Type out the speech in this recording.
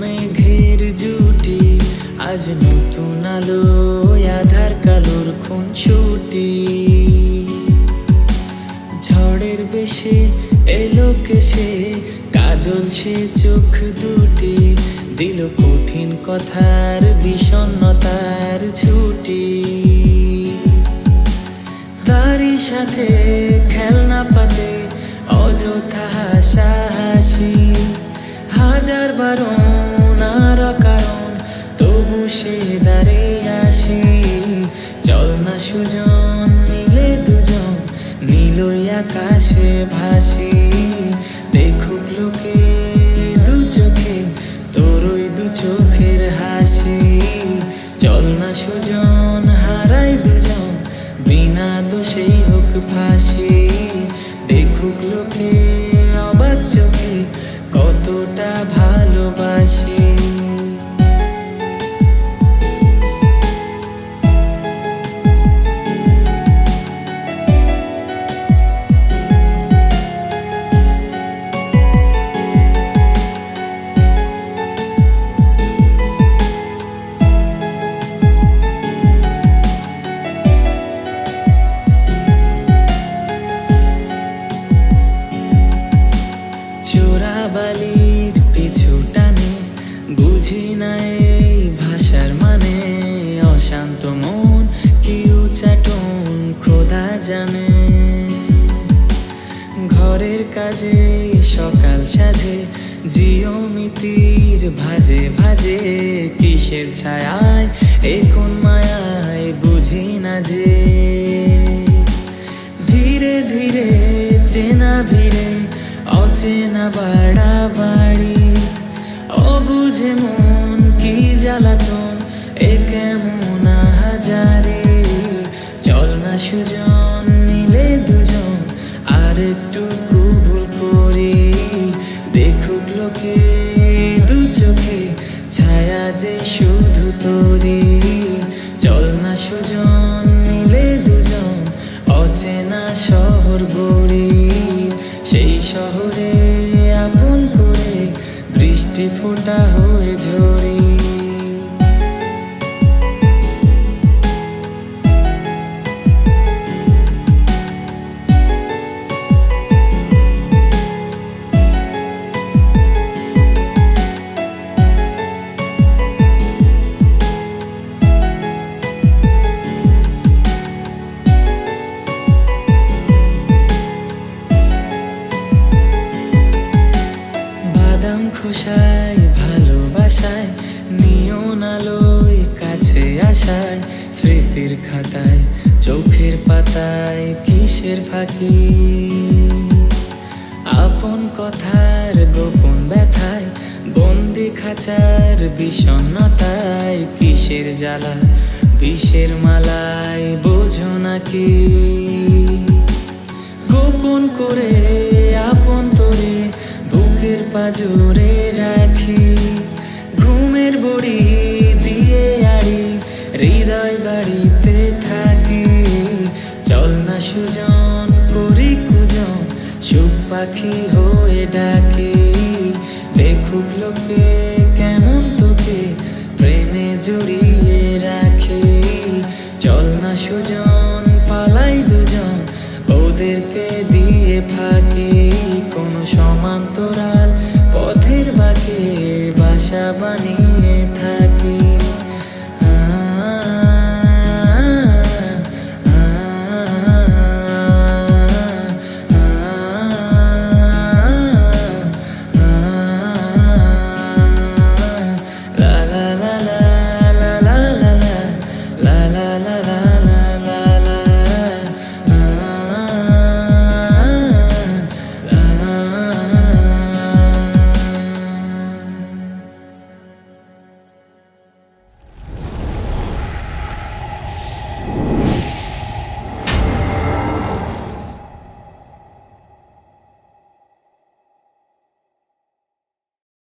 মেঘের জুটি, আজ নতুন আলো আধার কালোর খুন ছুটি। ঝড়ের বেশে এলো কেসে কাজল সে চোখ দুটি, দিল কঠিন কথার বিষণ্ণতার ছুটি। তারই সাথে খেলনা পাতে অযথা হাসাহাসি। হাজার বারণ, আর কারণ তবু সে দাঁড়ে আসি। চল না সুজন, মিলে দুজন নীলই আকাশে ভাসি। দেখুক লোকে দু চোখে, তোরই দু চোখের হাসি। চল না সুজন, হারাই দুজন, বিনা দোষেই হোক ফাঁসি। দেখুক লোকে, অবাক চোখে কতটা ভালোবাসি। চোরাবালির পিছু টানে। বুঝি না এই ভাষার মানে অশান্ত মন, কি উচাটন খোদা জানে। ঘরের কাজে সকাল সাজে জিওমিতির ভাজে ভাজে, কিসের ছায়ায়, এ কোন মায়ায় বুঝি না যে। ধীরে ধীরে চেনা ভিড়ে, অচেনা বাড়ি অবুঝে মন কি জ্বালাতন, এ কেমন হাজারে চল না সুজন, মিলে দুজন, আর একটু ভুল করি। দেখুক লোকে দু চোখে, ছায়া যে শুধু তোরি। বৃষ্টি ফোঁটা হয়ে ঝরি। খোসায়, ভালোবাসায় নিয়ন আলোয় কাছে আসায় স্মৃতির খাতায়, চোখের পাতায়, কিসের ফাঁকি? আপন কথার গোপন ব্যথায়, বন্দি খাঁচার বিষণ্ণতায়, কিসের জ্বালা, বিষের মালায়, বোঝো নাকি গোপন করে তোরে পাজরে রাখি, ঘুমের বড়ি দিয়ে আড়ি, হৃদয় বাড়িতে থাকি। চল না সুজন, করি কুজন, সুখ পাখি হয়ে ডাকি। দেখুক লোকে কেমন তোকে, প্রেমে জড়িয়ে